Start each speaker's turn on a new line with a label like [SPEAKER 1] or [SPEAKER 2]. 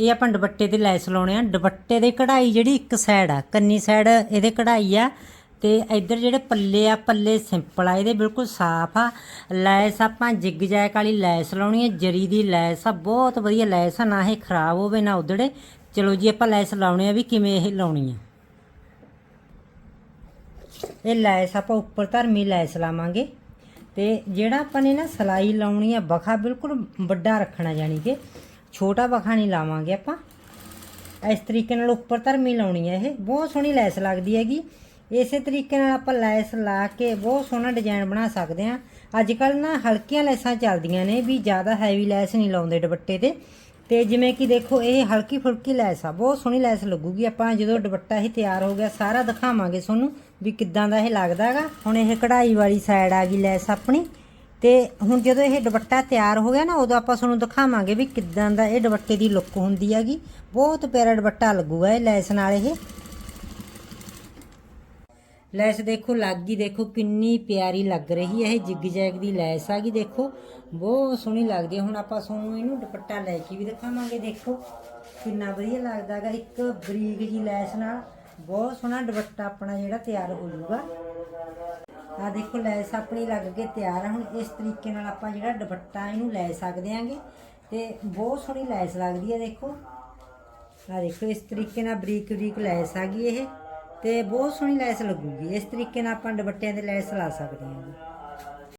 [SPEAKER 1] ਇਹ ਆਪਾਂ ਦੁਪੱਟੇ ਤੇ ਲੈਸ ਲਾਉਣੇ ਆ। ਦੁਪੱਟੇ ਦੇ ਕਢਾਈ ਜਿਹੜੀ ਇੱਕ ਸਾਈਡ ਆ, ਕੰਨੀ ਸਾਈਡ ਇਹਦੇ ਕਢਾਈ ਆ। ਤੇ ਇੱਧਰ ਜਿਹੜੇ ਪੱਲੇ ਆ, ਪੱਲੇ ਸਿੰਪਲ ਆ, ਇਹਦੇ ਬਿਲਕੁਲ ਸਾਫ਼ ਆ। ਲੈਸ ਆਪਾਂ ਜਿਗ ਜੈਕ ਵਾਲੀ ਲੈਸ ਲਾਉਣੀ ਹੈ ਜਰੀ ਦੀ ਲੈਸ ਆ। ਬਹੁਤ ਵਧੀਆ ਲੈਸ ਆ, ਨਾ ਇਹ ਖਰਾਬ ਹੋਵੇ, ਨਾ ਉਧੜੇ। ਚਲੋ ਜੀ, ਆਪਾਂ ਲੈਸ ਲਾਉਣੇ ਆ ਵੀ ਕਿਵੇਂ ਇਹ ਲਾਉਣੀ ਆ। ਇਹ ਲੈਸ ਆਪਾਂ ਉੱਪਰ ਧਰਮੀ ਲੈਸ ਲਾਵਾਂਗੇ। ਤੇ ਜਿਹੜਾ ਆਪਾਂ ਨੇ ਨਾ ਸਲਾਈ ਲਾਉਣੀ ਆ, ਬਖਾ ਬਿਲਕੁਲ ਵੱਡਾ ਰੱਖਣਾ, ਯਾਨੀ ਕਿ ਛੋਟਾ ਬਖਾ ਨਹੀਂ ਲਾਵਾਂਗੇ ਆਪਾਂ। ਇਸ ਤਰੀਕੇ ਨਾਲ ਉੱਪਰ ਧਰਮੀ ਲਾਉਣੀ ਹੈ ਇਹ। ਬਹੁਤ ਸੋਹਣੀ ਲੈਸ ਲੱਗਦੀ ਹੈਗੀ। ਇਸੇ ਤਰੀਕੇ ਨਾਲ ਆਪਾਂ ਲੈਸ ਲਾ ਕੇ ਬਹੁਤ ਸੋਹਣਾ ਡਿਜ਼ਾਈਨ ਬਣਾ ਸਕਦੇ ਹਾਂ। ਅੱਜ ਕੱਲ ਨਾ ਹਲਕੀਆਂ ਲੈਸਾਂ ਚੱਲਦੀਆਂ ਨੇ ਵੀ ਜ਼ਿਆਦਾ ਹੈਵੀ ਲੈਸ ਨਹੀਂ ਲਾਉਂਦੇ ਦੁਪੱਟੇ ਤੇ। ਤੇ ਜਿਵੇਂ ਕਿ ਦੇਖੋ, ਇਹ ਹਲਕੀ ਫੁਲਕੀ ਲੈਸ ਆ। ਬਹੁਤ ਸੋਹਣੀ ਲੈਸ ਲੱਗੂਗੀ। ਆਪਾਂ ਜਦੋਂ ਦੁਪੱਟਾ ਇਹ ਤਿਆਰ ਹੋ ਗਿਆ, ਸਾਰਾ ਦਿਖਾਵਾਂਗੇ ਤੁਹਾਨੂੰ ਵੀ ਕਿੱਦਾਂ ਦਾ ਇਹ ਲੱਗਦਾ ਹੈਗਾ। ਹੁਣ ਇਹ ਕਢਾਈ ਵਾਲੀ ਸਾਈਡ ਆ ਗਈ ਲੈਸ ਆਪਣੀ। ਤੇ ਹੁਣ ਜਦੋਂ ਇਹ ਦੁਪੱਟਾ ਤਿਆਰ ਹੋ ਗਿਆ ਨਾ, ਉਦੋਂ ਆਪਾਂ ਤੁਹਾਨੂੰ ਦਿਖਾਵਾਂਗੇ ਵੀ ਕਿੱਦਾਂ ਦਾ ਇਹ ਦੁਪੱਟੇ ਦੀ ਲੁੱਕ ਹੁੰਦੀ ਹੈਗੀ। ਬਹੁਤ ਪਿਆਰਾ ਦੁਪੱਟਾ ਲੱਗੂਗਾ ਇਹ ਲੈਸ ਨਾਲ ਇਹ। ਲੈਸ ਦੇਖੋ, ਲੱਗ ਗਈ ਦੇਖੋ, ਕਿੰਨੀ ਪਿਆਰੀ ਲੱਗ ਰਹੀ ਹੈ, ਇਹ ਜਿਗ ਜੈਗ ਦੀ ਲੈਸ ਆਗੀ ਦੇਖੋ। ਬਹੁਤ ਸੋਹਣੀ ਲੱਗਦੀ ਹੈ। ਹੁਣ ਆਪਾਂ ਤੁਹਾਨੂੰ ਇਹਨੂੰ ਦੁਪੱਟਾ ਲੈ ਕੇ ਵੀ ਦਿਖਾਵਾਂਗੇ ਦੇਖੋ। ਕਿੰਨਾ ਵਧੀਆ ਲੱਗਦਾ ਹੈਗਾ, ਇੱਕ ਬਰੀਕ ਜੀ ਲੈਸ ਨਾਲ। ਬਹੁਤ ਸੋਹਣਾ ਦੁਪੱਟਾ ਆਪਣਾ ਜਿਹੜਾ ਤਿਆਰ ਹੋ ਜਾਊਗਾ। ਆ ਦੇਖੋ, ਲੈਸ ਆਪਣੀ ਲੱਗ ਕੇ ਤਿਆਰ ਆ। ਹੁਣ ਇਸ ਤਰੀਕੇ ਨਾਲ ਆਪਾਂ ਜਿਹੜਾ ਦੁਪੱਟਾ ਇਹਨੂੰ ਲੈ ਸਕਦੇ ਆਂਗੇ। ਤੇ ਬਹੁਤ ਸੋਹਣੀ ਲੈਸ ਲੱਗਦੀ ਹੈ ਦੇਖੋ। ਆ ਦੇਖੋ, ਇਸ ਤਰੀਕੇ ਨਾਲ ਬਰੀਕ ਬਰੀਕ ਲੈਸ ਆ ਗਈ ਇਹ। ਤੇ ਬਹੁਤ ਸੋਹਣੀ ਲੈਸ ਲੱਗੂਗੀ। ਇਸ ਤਰੀਕੇ ਨਾਲ ਆਪਾਂ ਦੁਪੱਟਿਆਂ ਤੇ ਲੈਸ ਲਾ ਸਕਦੇ ਹਾਂ